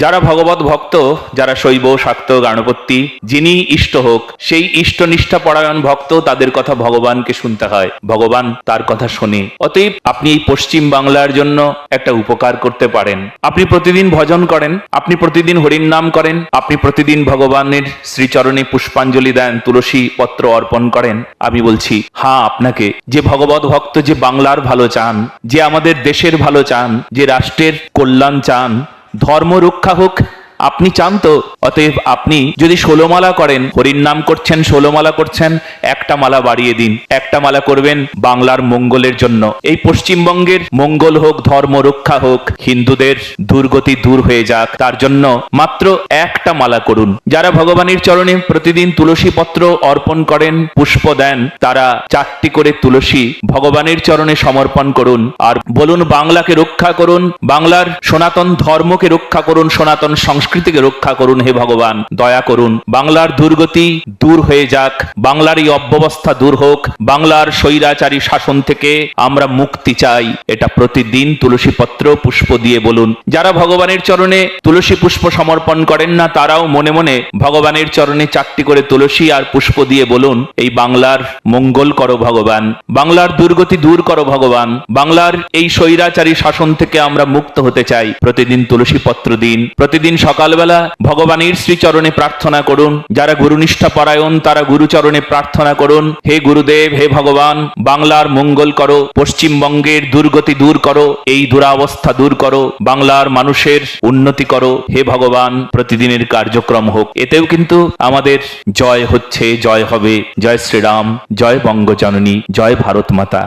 যারা ভগবত ভক্ত, যারা শৈব, শাক্ত গণপতি যিনি ইষ্ট হোক, সেই ইষ্ট নিষ্ঠা পরায়ণ ভক্ত তাদের কথা ভগবানকে শুনতে হয়। ভগবান তার কথা শোনে। অতএব আপনি এই পশ্চিম বাংলার জন্য একটা উপকার করতে পারেন। আপনি প্রতিদিন ভজন করেন, আপনি প্রতিদিন হরির নাম করেন, আপনি প্রতিদিন ভগবানের শ্রীচরণে পুষ্পাঞ্জলি দেন, তুলসী পত্র অর্পণ করেন। আমি বলছি হ্যাঁ আপনাকে। যে ভগবত ভক্ত যে বাংলার ভালো চান, যে আমাদের দেশের ভালো চান, যে রাষ্ট্রের কল্যাণ চান ধর্ম রক্ষা হোক আপনি চান তো? অতএব আপনি যদি ষোলো মালা করেন, হরির নাম করছেন, ষোলো মালা করছেন, একটা মালা বাড়িয়ে দিন। একটা মালা করবেন বাংলার মঙ্গলের জন্য। এই পশ্চিমবঙ্গের মঙ্গল হোক, ধর্ম রক্ষা হোক, হিন্দুদের দুর্গতি দূর হয়ে যাক, তার জন্য মাত্র একটা মালা করুন। যারা ভগবানের চরণে প্রতিদিন তুলসী পত্র অর্পণ করেন, পুষ্প দেন, তারা চারটি করে তুলসী ভগবানের চরণে সমর্পণ করুন। আর বলুন, বাংলাকে রক্ষা করুন, বাংলার সনাতন ধর্মকে রক্ষা করুন, সনাতন সংস্কৃতিকে রক্ষা করুন হে ভগবান, দয়া করুন। বাংলার দুর্গতি দূর হয়ে যাক বাংলার এই অব্যবস্থা দূর হোক, বাংলার স্বৈরাচারী শাসন থেকে আমরা মুক্তি চাই। এটা প্রতিদিন তুলসী পত্র পুষ্প দিয়ে বলুন। যারা ভগবানের চরণে তুলসী পুষ্প সমর্পণ করেন না, তারাও মনে মনে ভগবানের চরণে চারটি করে তুলসী আর পুষ্প দিয়ে বলুন, এই বাংলার মঙ্গল করো ভগবান, বাংলার দুর্গতি দূর করো ভগবান, বাংলার এই স্বৈরাচারী শাসন থেকে আমরা মুক্ত হতে চাই। প্রতিদিন তুলসী পত্র দিন, প্রতিদিন সকালবেলা ভগবানের শ্রীচরণে প্রার্থনা করুন। যারা গুরুনিষ্ঠা পরায়ণ তারা গুরুচরণে প্রার্থনা করুন। হে গুরুদেব, হে ভগবান, বাংলার মঙ্গল করো, পশ্চিমবঙ্গের দুর্গতি দূর করো, এই দুরাবস্থা দূর করো, বাংলার মানুষের উন্নতি করো। হে ভগবান, প্রতিদিনের কার্যক্রম হোক। এতেও কিন্তু আমাদের জয় হচ্ছে, জয় হবে। জয় শ্রীরাম, জয় বঙ্গজননী, জয় ভারত মাতা